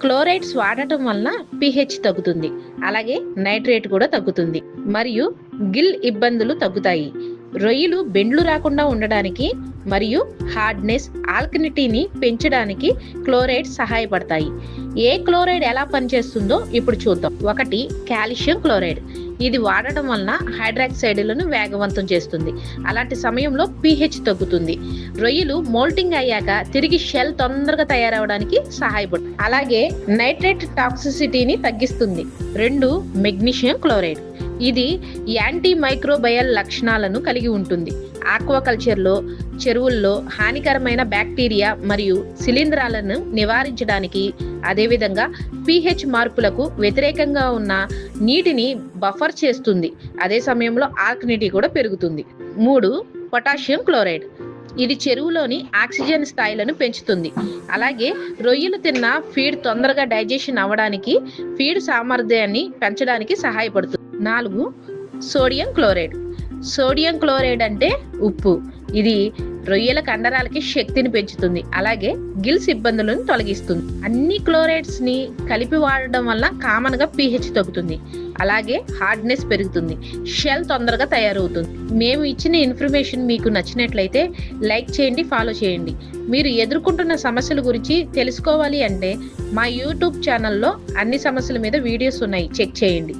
Chlorides వాడటం వలన pH తగ్గుతుంది. అలాగే నైట్రేట్ కూడా తగ్గుతుంది. మరియు గిల్ ఇబ్బందులు తగ్గుతాయి. రొయ్యలు బెండ్లు రాకుండా ఉండడానికి మరియు హార్డ్నెస్ ఆల్కనిటీని పెంచడానికి క్లోరైడ్ సహాయపడతాయి. ఏ క్లోరైడ్ ఎలా పనిచేస్తుందో ఇప్పుడు చూద్దాం. ఒకటి కాల్షియం క్లోరైడ్. ఇది వాడటం వలన హైడ్రాక్సైడ్లను వేగవంతం చేస్తుంది. అలాంటి సమయంలో పీహెచ్ తగ్గుతుంది. రొయ్యలు మోల్టింగ్ అయ్యాక తిరిగి షెల్ తొందరగా తయారవడానికి సహాయపడుతుంది. అలాగే నైట్రేట్ టాక్సిసిటీని తగ్గిస్తుంది. రెండు మెగ్నీషియం క్లోరైడ్. ఇది యాంటీ మైక్రోబయల్ లక్షణాలను కలిగి ఉంటుంది. ఆక్వాకల్చర్లో చెరువుల్లో హానికరమైన బ్యాక్టీరియా మరియు శిలీంధ్రాలను నివారించడానికి అదేవిధంగా పీహెచ్ మార్పులకు వ్యతిరేకంగా ఉన్న నీటిని బఫర్ చేస్తుంది. అదే సమయంలో ఆల్కనిటీ కూడా పెరుగుతుంది. మూడు పొటాషియం క్లోరైడ్. ఇది చెరువులోని ఆక్సిజన్ స్థాయిలను పెంచుతుంది. అలాగే రొయ్యలు తిన్న ఫీడ్ తొందరగా డైజెషన్ అవ్వడానికి ఫీడ్ సామర్థ్యాన్ని పెంచడానికి సహాయపడుతుంది. నాలుగు సోడియం క్లోరైడ్. సోడియం క్లోరైడ్ అంటే ఉప్పు. ఇది రొయ్యల కండరాలకి శక్తిని పెంచుతుంది. అలాగే గిల్స్ ఇబ్బందులను తొలగిస్తుంది. అన్ని క్లోరైడ్స్ని కలిపి వాడడం వల్ల కామన్గా పీహెచ్ తగ్గుతుంది. అలాగే హార్డ్నెస్ పెరుగుతుంది. షెల్ తొందరగా తయారవుతుంది. మేము ఇచ్చిన ఇన్ఫర్మేషన్ మీకు నచ్చినట్లయితే లైక్ చేయండి ఫాలో చేయండి. మీరు ఎదుర్కొంటున్న సమస్యల గురించి తెలుసుకోవాలి అంటే మా యూట్యూబ్ ఛానల్లో అన్ని సమస్యల మీద వీడియోస్ ఉన్నాయి. చెక్ చేయండి.